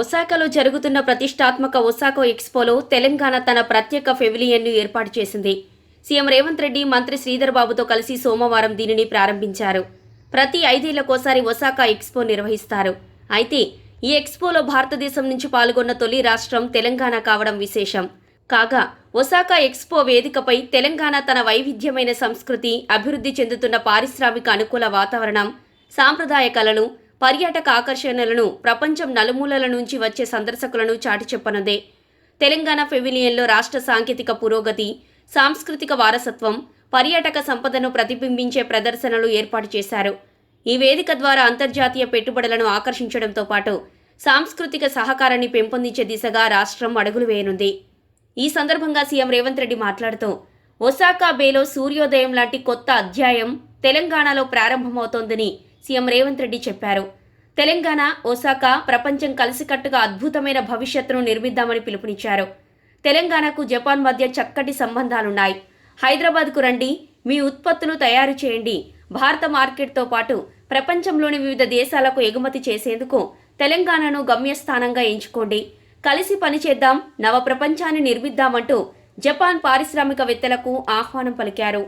ఒసాకాలో జరుగుతున్న ప్రతిష్టాత్మక ఒసాకో ఎక్స్పోలో తెలంగాణ తన ప్రత్యేక పెవిలియన్ను ఏర్పాటు చేసింది. సీఎం రేవంత్ రెడ్డి మంత్రి శ్రీధర్ బాబుతో కలిసి సోమవారం దీనిని ప్రారంభించారు. ప్రతి ఐదేళ్ళకోసారి ఒసాకా ఎక్స్పో నిర్వహిస్తారు. అయితే ఈ ఎక్స్పోలో భారతదేశం నుంచి పాల్గొన్న తొలి రాష్ట్రం తెలంగాణ కావడం విశేషం. కాగా ఒసాకా ఎక్స్పో వేదికపై తెలంగాణ తన వైవిధ్యమైన సంస్కృతి అభివృద్ధి చెందుతున్న పారిశ్రామిక అనుకూల వాతావరణం సాంప్రదాయ కళలు పర్యాటక ఆకర్షణలను ప్రపంచం నలుమూలల నుంచి వచ్చే సందర్శకులను చాటి చెప్పనుందే. తెలంగాణ పెవిలియన్లో రాష్ట్ర సాంకేతిక పురోగతి సాంస్కృతిక వారసత్వం పర్యాటక సంపదను ప్రతిబింబించే ప్రదర్శనలు ఏర్పాటు చేశారు. ఈ వేదిక ద్వారా అంతర్జాతీయ పెట్టుబడులను ఆకర్షించడంతో పాటు సాంస్కృతిక సహకారాన్ని పెంపొందించే దిశగా రాష్ట్రం అడుగులు వేయనుంది. ఈ సందర్భంగా సీఎం రేవంత్ రెడ్డి మాట్లాడుతూ ఒసాకా బేలో సూర్యోదయం లాంటి కొత్త అధ్యాయం తెలంగాణలో ప్రారంభమవుతోందని సీఎం రేవంత్ రెడ్డి చెప్పారు. తెలంగాణ ఒసాకా ప్రపంచం కలిసికట్టుగా అద్భుతమైన భవిష్యత్తును నిర్మిద్దామని పిలుపునిచ్చారు. తెలంగాణకు జపాన్ మధ్య చక్కటి సంబంధాలున్నాయి. హైదరాబాద్కు రండి మీ ఉత్పత్తులు తయారు చేయండి. భారత మార్కెట్తో పాటు ప్రపంచంలోని వివిధ దేశాలకు ఎగుమతి చేసేందుకు తెలంగాణను గమ్యస్థానంగా ఎంచుకోండి. కలిసి పనిచేద్దాం నవ ప్రపంచాన్ని నిర్మిద్దామంటూ జపాన్ పారిశ్రామికవేత్తలకు ఆహ్వానం పలికారు.